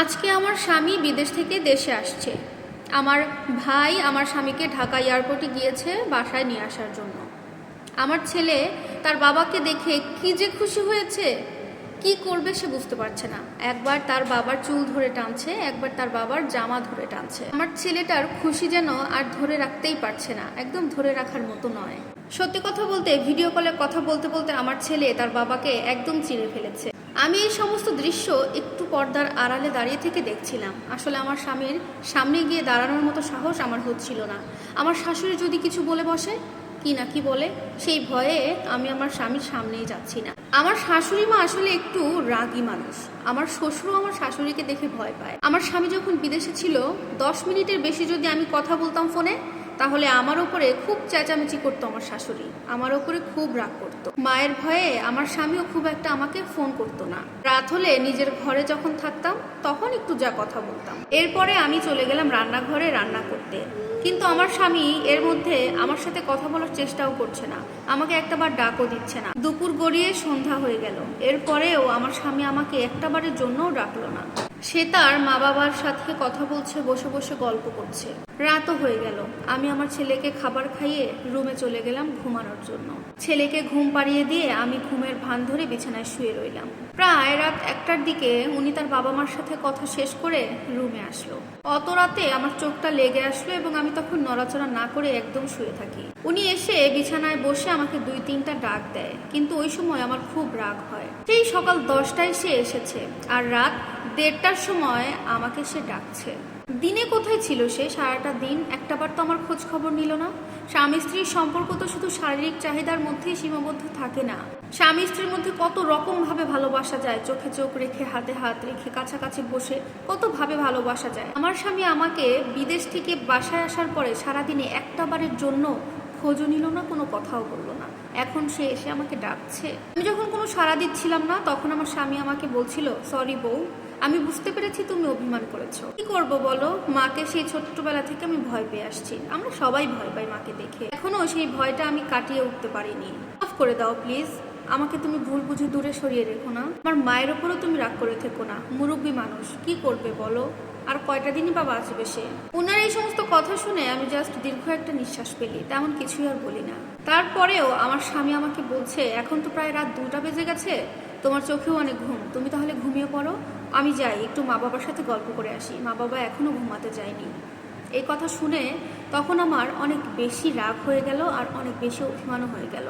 আজকে আমার স্বামী বিদেশ থেকে দেশে আসছে। আমার ভাই আমার স্বামীকে ঢাকা এয়ারপোর্টে গিয়েছে বাসায় নিয়ে আসার জন্য। আমার ছেলে তার বাবাকে দেখে কি যে খুশি হয়েছে। কি করবে সে বুঝতে পারছে না। একবার তার বাবার চুল ধরে টানছে, একবার তার বাবার জামা ধরে টানছে। আমার ছেলেটার খুশি যেন আর ধরে রাখতেই পারছে না, একদম ধরে রাখার মতো নয়। সত্যি কথা বলতে ভিডিও কলে কথা বলতে বলতে আমার ছেলে তার বাবাকে একদম চিনে ফেলেছে। আমি এই সমস্ত দৃশ্য একটু পর্দার আড়ালে দাঁড়িয়ে থেকে দেখছিলাম। আসলে আমার স্বামীর সামনে গিয়ে দাঁড়ানোর মতো সাহস আমার হচ্ছিল না। আমার শাশুড়ি যদি কিছু বলে বসে, কি না কি বলে, সেই ভয়ে আমি আমার স্বামীর সামনেই যাচ্ছি না। আমার শাশুড়ি মা আসলে একটু রাগী মানুষ। আমার শ্বশুরও আমার শাশুড়িকে দেখে ভয় পায়। আমার স্বামী যখন বিদেশে ছিল, দশ মিনিটের বেশি যদি আমি কথা বলতাম ফোনে তাহলে আমার ওপরে খুব চেঁচামেচি করতো আমার শাশুড়ি। আমার ওপরে খুব রাগ করতো। মায়ের ভয়ে আমার স্বামীও খুব একটা আমাকে ফোন করতো না। রাত হলে নিজের ঘরে যখন থাকতাম, তখন একটু যা কথা বলতাম। এরপরে আমি চলে গেলাম রান্নাঘরে রান্না করতে। কিন্তু আমার স্বামী এর মধ্যে আমার সাথে কথা বলার চেষ্টাও করছে না। আমাকে একটাবার ডাকও দিচ্ছে না। দুপুর গড়িয়ে সন্ধ্যা হয়ে গেল। এরপরেও আমার স্বামী আমাকে একটাবারের জন্যও ডাকলো না। সে তার মা বাবার সাথে কথা বলছে, বসে বসে গল্প করছে। রাতও হয়ে গেল। আমি আমার ছেলেকে খাবার খাইয়ে রুমে চলে গেলাম ঘুমানোর জন্য। ছেলেকে ঘুম পাড়িয়ে দিয়ে আমি ঘুমের ভান ধরে বিছানায় শুয়ে রইলাম। প্রায় রাত একটার দিকে উনি তার বাবা মার সাথে কথা শেষ করে রুমে আসলো। অত রাতে আমার চোখটা লেগে আসলো এবং আমি তখন নড়াচড়া না করে একদম শুয়ে থাকি। উনি এসে বিছানায় বসে আমাকে দুই তিনটা ডাক দেয়, কিন্তু ওই সময় আমার খুব রাগ হয়। সেই সকাল দশটায় সে এসেছে, আর রাত দেড়টার সময় আমাকে সে ডাকছে। দিনে কোথায় ছিল সে সারাটা দিন? একটাবার তো আমার খোঁজ খবর নিল না। স্বামী স্ত্রীর সম্পর্ক তো শুধু শারীরিক চাহিদার মধ্যেই সীমাবদ্ধ থাকে না। স্বামী স্ত্রীর মধ্যে কত রকম ভাবে ভালোবাসা যায়, চোখে চোখ রেখে, হাতে হাত রেখে, কাছাকাছি বসে কত ভাবে ভালোবাসা যায়। আমার স্বামী আমাকে বিদেশ থেকে বাসায় আসার পরে সারাদিনে একটা বারের জন্য খোঁজও নিল না, কোনো কথাও বলল না। এখন সে এসে আমাকে ডাকছে। আমি যখন কোনো সাড়া দিচ্ছিলাম না, তখন আমার স্বামী আমাকে বলছিল সরি বউ আমি বুঝতে পেরেছি তুমি অভিমান করেছ। কি করব বলো? মাকে সেই ছোট্টবেলা থেকে আমি ভয় পেয়ে আসছি। আমরা সবাই ভয় পাই মাকে দেখে। এখনও সেই ভয়টা আমি কাটিয়ে উঠতে পারিনি। মাফ করে দাও প্লিজ আমাকে তুমি ভুল বুঝে দূরে সরিয়ে রেখো না। আমার মায়ের ওপরও তুমি রাগ করে থেকো না, মুরব্বী মানুষ। কি করবে বলো? আর কয়টা দিনই বা বাঁচবে সে? ওনার এই সমস্ত কথা শুনে আমি জাস্ট দীর্ঘ একটা নিঃশ্বাস পেলি তেমন কিছুই আর বলি না। তারপরেও আমার স্বামী আমাকে বলছে, এখন তো প্রায় রাত দুটা বেজে গেছে। তোমার চোখেও অনেক ঘুম। তুমি তাহলে ঘুমিয়ে পড়ো। আমি যাই, একটু মা বাবার সাথে গল্প করে আসি। মা বাবা এখনও ঘুমাতে যায়নি। এই কথা শুনে তখন আমার অনেক বেশি রাগ হয়ে গেল আর অনেক বেশি অভিমানও হয়ে গেল।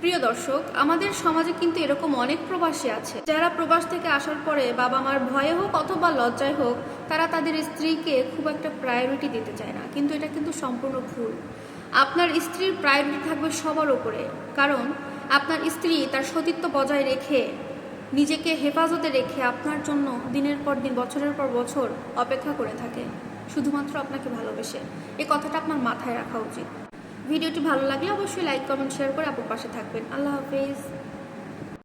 প্রিয় দর্শক, আমাদের সমাজে কিন্তু এরকম অনেক প্রবাসী আছে। যারা প্রবাস থেকে আসার পরে বাবা মার ভয়ে হোক অথবা লজ্জায় হোক, তারা তাদের স্ত্রীকে খুব একটা প্রায়োরিটি দিতে চায় না। কিন্তু এটা কিন্তু সম্পূর্ণ ভুল। আপনার স্ত্রীর প্রায়োরিটি থাকবে সবার ওপরে কারণ আপনার স্ত্রী তার সতীত্ব বজায় রেখে, নিজেকে হেফাজতে রেখে আপনার জন্য দিনের পর দিন, বছরের পর বছর অপেক্ষা করে থাকে। শুধুমাত্র আপনাকে ভালোবেসে। এ কথাটা আপনার মাথায় রাখা উচিত। ভিডিওটি ভালো লাগলে অবশ্যই লাইক, কমেন্ট, শেয়ার করে আপনার পাশে থাকবেন। আল্লাহ হাফিজ।